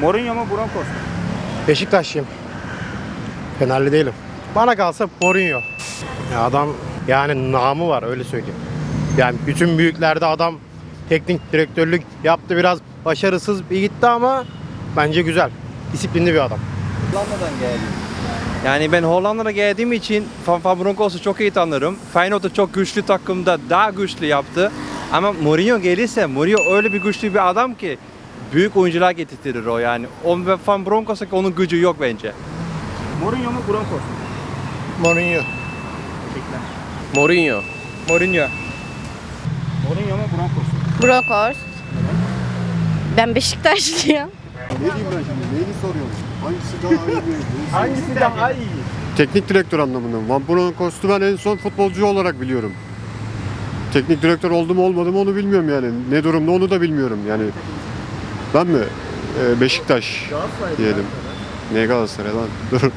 Mourinho mu Broncos mu? Beşiktaşlıyım. Fenerli değilim. Bana kalsa Mourinho. Ya adam yani namı var öyle söyleyeyim. Yani bütün büyüklerde adam teknik direktörlük yaptı biraz başarısız bir gitti ama bence güzel. Disiplinli bir adam. Hollanda'dan geldim. Yani ben Hollanda'da geldiğim için Van, Van Bronckhorst'u çok iyi tanırım. Feyenoord'u çok güçlü takımda daha güçlü yaptı. Ama Mourinho gelirse Mourinho öyle bir güçlü bir adam ki büyük oyuncular getirtirir o yani. O Van Bronckhorst'a onun gücü yok bence. Mourinho mu Broncos mu? Mourinho. Teşekkürler. Mourinho. Mourinho. Mourinho mu Broncos mu? Broncos. Ben Beşiktaşlıyım. Ne diyeyim ben şimdi? Neyini soruyorum? Hangisi daha iyi? Hangisi daha iyi? Teknik direktör anlamında. Van Bronckhorst'u ben en son futbolcu olarak biliyorum. Teknik direktör oldu mu olmadı mı onu bilmiyorum yani. Ne durumda onu da bilmiyorum yani. Ben mi? Ee, Beşiktaş diyelim. Ne Galatasaray lan? Dur.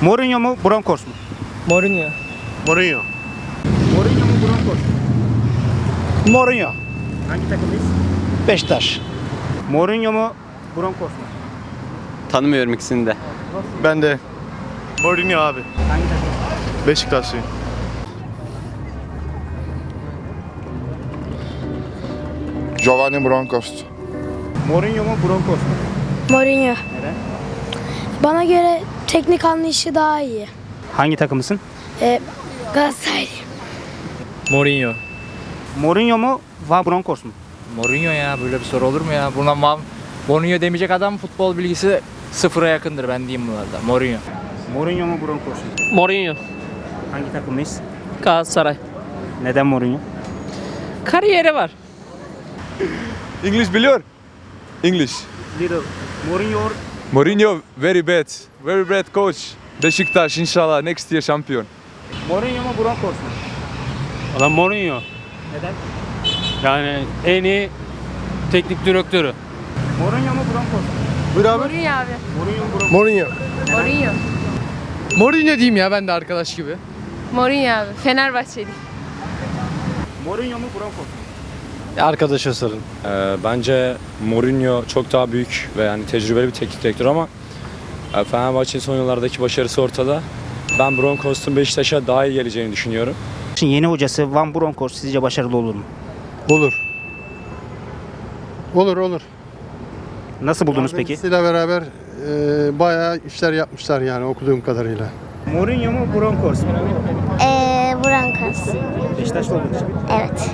Mourinho mu Broncos mu? Mourinho. Mourinho. Mourinho mu Broncos mu? Mourinho. Hangi takımdayız? Beşiktaş. Mourinho mu Broncos mu? Tanımıyorum ikisini de. Ben de. Mourinho abi. Hangi takım? Beşiktaşlıyım. Giovanni Broncos. Mourinho mu Broncos mu? Mourinho. Neden? Bana göre teknik anlayışı daha iyi. Hangi takımısın? Ee, Galatasaray. Mourinho. Mourinho mu Van Broncos mu? Mourinho ya böyle bir soru olur mu ya? Buna ma- Mourinho demeyecek adam futbol bilgisi sıfıra yakındır ben diyeyim bunlarda. Mourinho. Mourinho mu Broncos mu? Mourinho. Hangi takımdayız? Galatasaray. Neden Mourinho? Kariyeri var. English biliyor. English. Little. Mourinho Mourinho very bad. Very bad coach. Beşiktaş inşallah next year şampiyon. Mourinho mu Broncos mu? Adam Mourinho. Neden? Yani en iyi teknik direktörü. Mourinho mu Broncos mu? Buyur abi. Mourinho abi. Mourinho mu Broncos Mourinho. Mourinho. Mourinho diyeyim ya ben de arkadaş gibi. Mourinho abi. Fenerbahçeli. Mourinho mu Broncos mu? Arkadaşa sorun. Ee, bence Mourinho çok daha büyük ve yani tecrübeli bir teknik direktör ama e, Fenerbahçe'nin son yıllardaki başarısı ortada. Ben Broncos'un Beşiktaş'a daha iyi geleceğini düşünüyorum. Şimdi yeni hocası Van Bronckhorst sizce başarılı olur mu? Olur. Olur olur. Nasıl buldunuz peki? Kendisiyle beraber e, bayağı işler yapmışlar yani okuduğum kadarıyla. Mourinho mu Broncos mu? Ee, Broncos. Beşiktaşlı olduğunuz için. Evet.